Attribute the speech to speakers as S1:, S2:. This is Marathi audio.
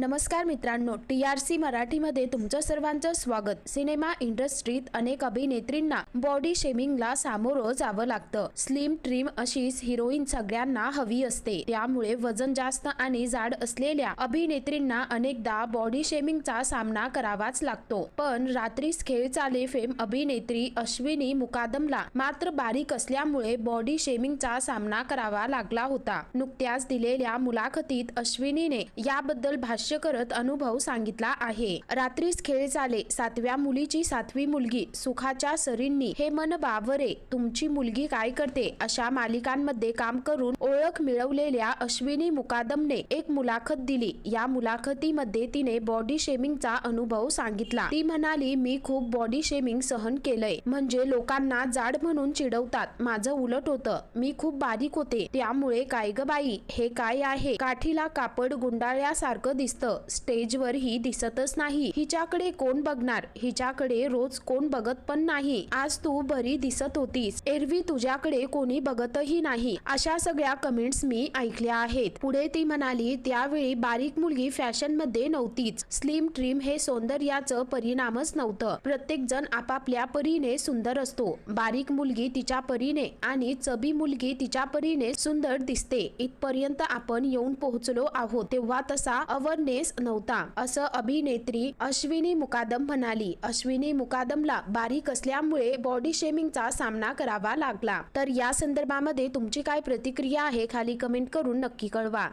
S1: नमस्कार मित्रांनो टी आर सी मराठीमध्ये तुमचं सर्वांचं स्वागत. सिनेमा इंडस्ट्रीत अनेक अभिनेत्रींना बॉडी शेमिंगला सामोरं जावं लागतं. स्लिम ट्रिम अशीच हिरोईन सगळ्यांना हवी असते. त्यामुळे वजन जास्त आणि जाड असलेल्या अभिनेत्रींना अनेकदा बॉडी शेमिंगचा सामना करावाच लागतो. पण रात्रीस खेळ चाले फेम अभिनेत्री अश्विनी मुकादमला मात्र बारीक असल्यामुळे बॉडी शेमिंगचा सामना करावा लागला होता. नुकत्याच दिलेल्या मुलाखतीत अश्विनीने याबद्दल भाष्य करत अनुभव सांगितला आहे. रात्रीच खेळ झाले सातव्या मुलीची सातवी मुलगी सुखाच्या सरींनी हे मन बावरे तुमची मुलगी काय करते? अशा मालिकांमध्ये काम करून ओळख मिळवलेल्या अश्विनी मुकादमने एक मुलाखत दिली. या मुलाखतीमध्ये तिने बॉडी शेमिंगचा अनुभव सांगितला. ती म्हणाली मी खूप बॉडी शेमिंग सहन केलंय. म्हणजे लोकांना जाड म्हणून चिडवतात. माझं उलट होतं. मी खूप बारीक होते. त्यामुळे काय ग बाई? हे काय आहे? काठीला कापड गुंडाळल्यासारखं दिसत स्टेजवर ही दिसतच नाही. हिच्याकडे कोण बघणार? हिच्याकडे रोज कोण बघत पण नाही. आज तू बरी दिसत होतीस. एरवी तुझ्याकडे कोणी बघतही नाही. अशा सगळ्या कमेंट्स मी ऐकल्या आहेत. पुढे ती म्हणाली त्यावेळी बारीक मुलगी फॅशनमध्ये नव्हतीच. स्लिम ट्रिम हे सौंदर्याचं परिणामच नव्हतं. प्रत्येक जण आपापल्या परीने सुंदर असतो. बारीक मुलगी तिच्या परीने आणि चबी मुलगी तिच्या परीने सुंदर दिसते. इथपर्यंत आपण येऊन पोहोचलो आहोत. तेव्हा तसा नेस नव्हता असं अभिनेत्री अश्विनी मुकादम म्हणाली. अश्विनी मुकादमला बारीक असल्यामुळे बॉडी शेमिंगचा सामना करावा लागला. तर या संदर्भामध्ये तुमची काय प्रतिक्रिया आहे खाली कमेंट करून नक्की कळवा.